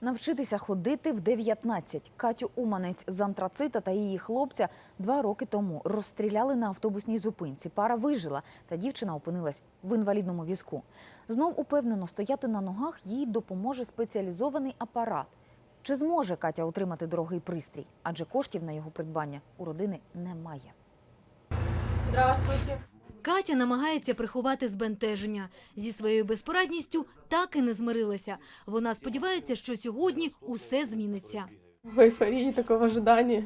Навчитися ходити в 19. Катю Уманець з антрацита та її хлопця два роки тому розстріляли на автобусній зупинці. Пара вижила, та дівчина опинилась в інвалідному візку. Знов упевнено стояти на ногах їй допоможе спеціалізований апарат. Чи зможе Катя отримати дорогий пристрій? Адже коштів на його придбання у родини немає. Здравствуйте. Катя намагається приховати збентеження. Зі своєю безпорадністю так і не змирилася. Вона сподівається, що сьогодні усе зміниться. В ейфорії такого ожидания.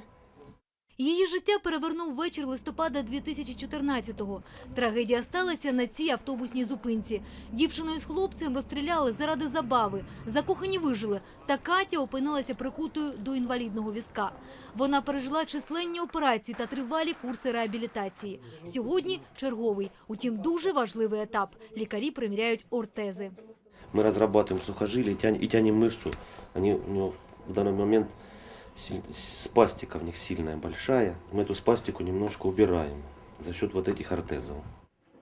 Її життя перевернув вечір листопада 2014-го. Трагедія сталася на цій автобусній зупинці. Дівчину із хлопцем розстріляли заради забави. Закохані вижили. Та Катя опинилася прикутою до інвалідного візка. Вона пережила численні операції та тривалі курси реабілітації. Сьогодні черговий, утім дуже важливий етап. Лікарі приміряють ортези. Мы разрабатываем сухожилия тянь- и тянем мышцу. Они у него в данный момент силь- спастика в них сильная, большая. Мы эту спастику немножко убираем за счет вот этих ортезов.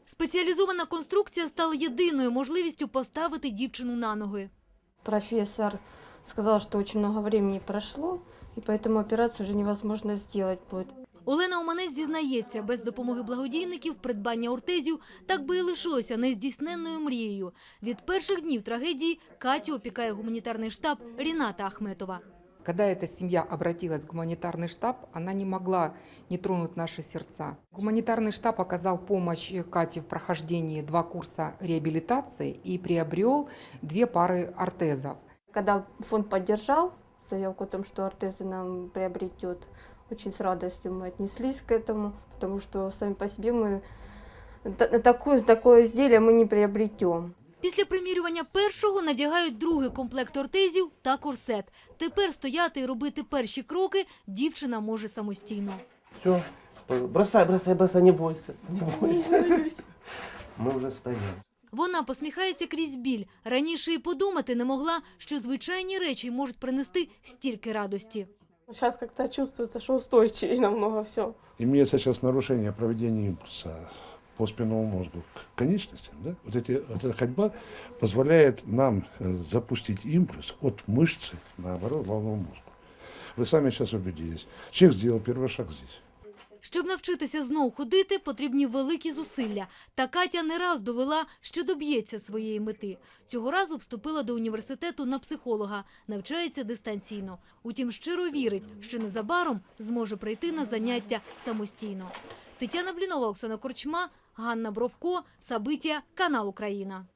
Спеціалізована конструкція стала єдиною можливістю поставити дівчину на ноги. Профессор сказал, что очень много времени прошло, и поэтому операцию уже невозможно сделать будет. Олена Оманець зізнається, без допомоги благодійників придбання ортезів так би і лишилося нездійсненною мрією. Від перших днів трагедії Катю опікає гуманітарний штаб Ріната Ахметова. Когда эта семья обратилась в гуманитарный штаб, она не могла не тронуть наши сердца. Гуманитарный штаб оказал помощь Кате в прохождении два курса реабилитации и приобрел две пары ортезов. Когда фонд поддержал заявку о том, что ортезы нам приобретет, очень с радостью мы отнеслись к этому, потому что сами по себе мы та- такое, такое изделие мы не приобретем. Після примірювання першого надягають другий комплект ортезів та корсет. Тепер стояти і робити перші кроки дівчина може самостійно. Все, бросай, бросай, бросай, не бойся, не бойся. Мы уже стоим. Вона посміхається крізь біль. Раніше і подумати не могла, що звичайні речі можуть принести стільки радості. Сейчас как-то чувствуется, что устойчивее намного все. Имеется сейчас нарушение проведения импульса по спинному мозгу к конечностям. Да? Вот, эти, вот эта ходьба позволяет нам э, запустить импульс от мышцы, наоборот, головного мозга. Вы сами сейчас убедились. Человек сделал первый шаг здесь. Щоб навчитися знов ходити, потрібні великі зусилля. Та Катя не раз довела, що доб'ється своєї мети. Цього разу вступила до університету на психолога, навчається дистанційно. Утім, щиро вірить, що незабаром зможе прийти на заняття самостійно. Тетяна Блінова, Оксана Корчма, Ганна Бровко, Сабиття, канал Україна.